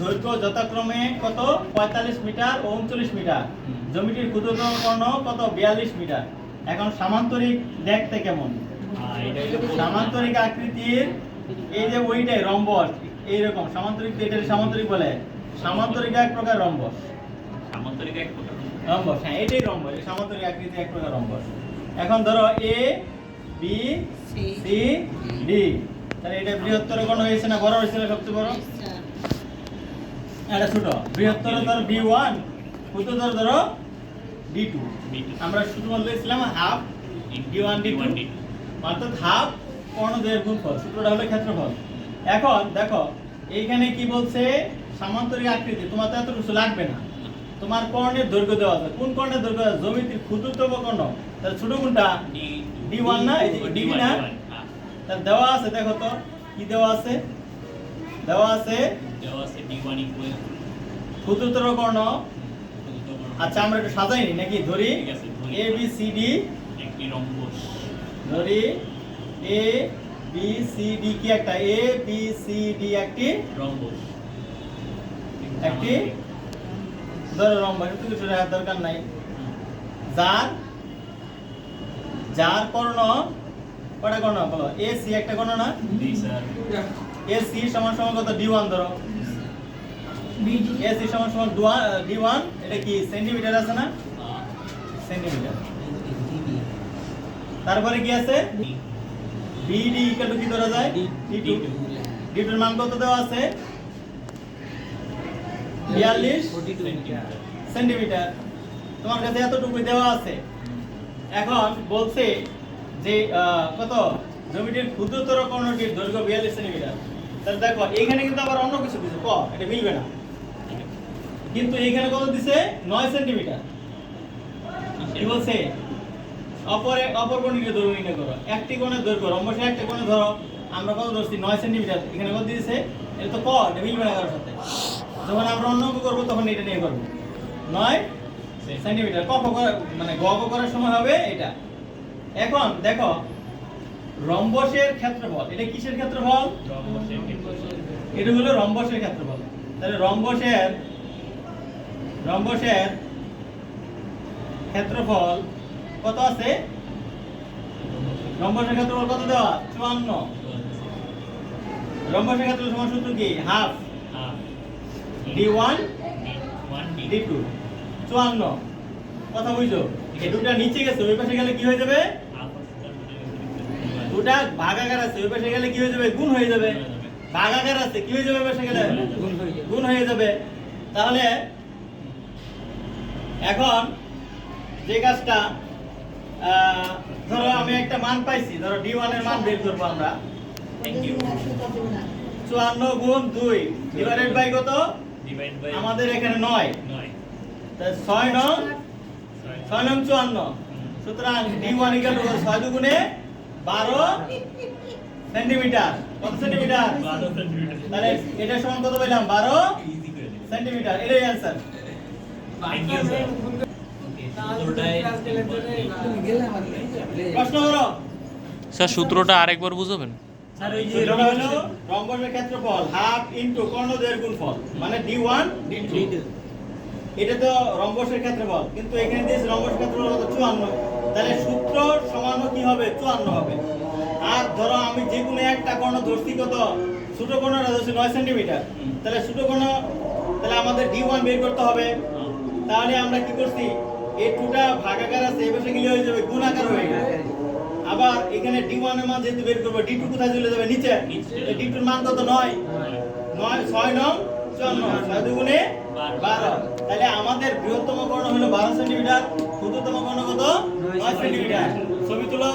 দৈর্ঘ্য যথাক্রমে কত? পঁয়তাল্লিশ মিটার ও উনচল্লিশ মিটার। জমিটির ক্ষুদ্রতম কর্ণ কত? বিয়াল্লিশ মিটার। এখন সামান্তরিক দেখতে কেমন? সামান্তরিক আকৃতির এই যে ওইটাই রম্বস এইরকম। সামান্তরিক এটা সামান্তরিক বলে সামান্তরিক এক প্রকার রম্বস। সামান্তরিক এক প্রকার রম্বস। হ্যাঁ এটাই রম্বস সামান্তরিক আকৃতি এক প্রকার রম্বস। এখন ধরো এ বি সি ডি তাহলে এটা বৃহত্তর কোণ হয়েছে না বড় হয়েছে না সবচেয়ে বড়? এটা ছোট। বৃহত্তর ধরো বি ওয়ান ক্ষুদ্রতর ধরো ডি টু। B2 আমরা শুধুমাত্র লিখছিলাম half D one D two. অর্থাৎ হাফ কর্ণদ্বয়ের গুণফল। সূত্রটা হলো ক্ষেত্রফল। এখন দেখো এইখানে কি বলছে? সামান্তরিক আকৃতি। তোমার তো এত কিছু লাগবে না। তোমার কর্ণের দৈর্ঘ্য দেওয়া আছে। কোন কর্ণের দৈর্ঘ্য? আছে জমিটির ক্ষুদ্রতম কর্ণ। তাহলে ছোট কোনটা D1 না? এই যে D না? তাহলে দেওয়া আছে দেখো তো কি দেওয়া আছে? দেওয়া আছে? দেওয়া আছে D1 equal ক্ষুদ্রতর কর্ণ। আচ্ছা আমরা একটু সাজাইনি নাকি? ধরি। এ বি সি ডি একটি রম্বস। ধরি। এ বি সি ডি কি একটা? এ বি সি ডি একটি রম্বস। একটি ধরো লম্বা একটু কিছু রাখার দরকার নাই। যার যার কর্ণ কটা কর্ণ? বলো এ সি একটা কর্ণ না? জি স্যার এ সি সমান সমান কত? ডি ওয়ান ধরো। এ সি সমান সমান ডি ওয়ান এটা কি সেন্টিমিটার আছে না? সেন্টিমিটার তারপরে কি আছে? বিডি ইকুয়াল টু কি ধরা যায়? ডি টু ডি টুর মান কত দেওয়া আছে? বিয়াল্লিশ সেন্টিমিটার তোমার কাছে এতটুকু দেওয়া আছে। এখন বলছে যে কত? জমিটির ক্ষুদ্রতর কর্ণটির দৈর্ঘ্য বিয়াল্লিশ সেন্টিমিটার। তাহলে দেখো এখানে কিন্তু আবার অন্য কিছু দিছে। ক? এটা মিলবে না। কিন্তু এখানে কত দিছে? নয় সেন্টিমিটার। কি বলছে? অপরে, অপর কোণটিকে দৈর্ঘ্য নির্ণয় করো। একটি কোণের দৈর্ঘ্য, রম্বসে একটা কোণে ধরো, আমরা কত ধরছি? নয় সেন্টিমিটার। এখানে কত দিয়েছে এটা তো ক? এটা মিলবে না কারোর সাথে। যখন আমরা অন্য অঙ্ক করব, তখন এটা নিয়ে করব। নয় সেন্টিমিটার। ক মানে গ করার সময় হবে এটা। এখন দেখো রম্বসের ক্ষেত্রফল। এটা কিসের ক্ষেত্রফল? এটা হলো রম্বসের ক্ষেত্রফল। তাহলে রম্বসের রম্বসের ক্ষেত্রফল কত আছে? রম্বসের ক্ষেত্রফল কত দেওয়া? চুয়ান্ন। রম্বসের ক্ষেত্রফল সমান সূত্র কি? Half. D one? D D two. চুয়ান্ন। কথা বুঝছ? এই দুটা নিচে গেছে ওই পাশে গেলে কি হয়ে যাবে? দুটা ভাগাকার আছে ওই পাশে গেলে কি হয়ে যাবে? গুণ হয়ে যাবে। ভাগাকার আছে কি হয়ে যাবে ওই পাশে গেলে? গুণ হয়ে যাবে। তাহলে এখন যে কাজটা ধরো আমি একটা মান পাইছি ধরো ডি ওয়ানের মান বের করব আমরা। চুয়ান্ন গুণ দুই ডিভাইডেড বাই কত? আমাদের এখানে নয়। ছয় নং? ছয় ছয় নং চুয়ান্ন। সুতরাং ডি ওয়ান ইকাল ছয় দুগুণে বারো সেন্টিমিটার। কত সেন্টিমিটার? তাহলে এটা সমান কত পেলাম? বারো সেন্টিমিটার। এটাই অ্যান্সার প্রশ্ন করো। স্যার সূত্রটা আরেকবার বুঝাবেন? স্যার ওই যে রম্বসের ক্ষেত্রফল হাফ ইনটু কর্ণদ্বয়ের গুণফল মানে ডি ওয়ান ডি টু। এটা তো রম্বসের ক্ষেত্রফল কিন্তু এখানে দিয়েছে রম্বসের ক্ষেত্রফল কত? চুয়ান্ন। তাহলে সূত্র সমান কি হবে? চুয়ান্ন হবে। আর ধরো আমি যে কোনো একটা কর্ণ ধরছি কত? ছোট কর্ণটা ধরছি নয় সেন্টিমিটার। তাহলে ছোট কর্ণ তাহলে আমাদের ডি ওয়ান বের করতে হবে। তাহলে আমরা কি করছি? এই টুটা ভাগাকার আছে পাশে গেলে হয়ে যাবে গুণাকার হয়ে যাবে আবার এখানে ডি ওয়ানের মান যেহেতু বের করব ডি টু কোথায় চলে যাবে? নিচে। ডি টুর মান কত? নয়। নয় ছয় নং চুয়ান্ন। ছয় দুগুণে। বারো। তাহলে আমাদের বৃহত্তম কর্ণ হলো বারো সেন্টিমিটার। ক্ষুদ্রতম কর্ণ কত? নয় সেন্টিমিটার। ছবি তুলো।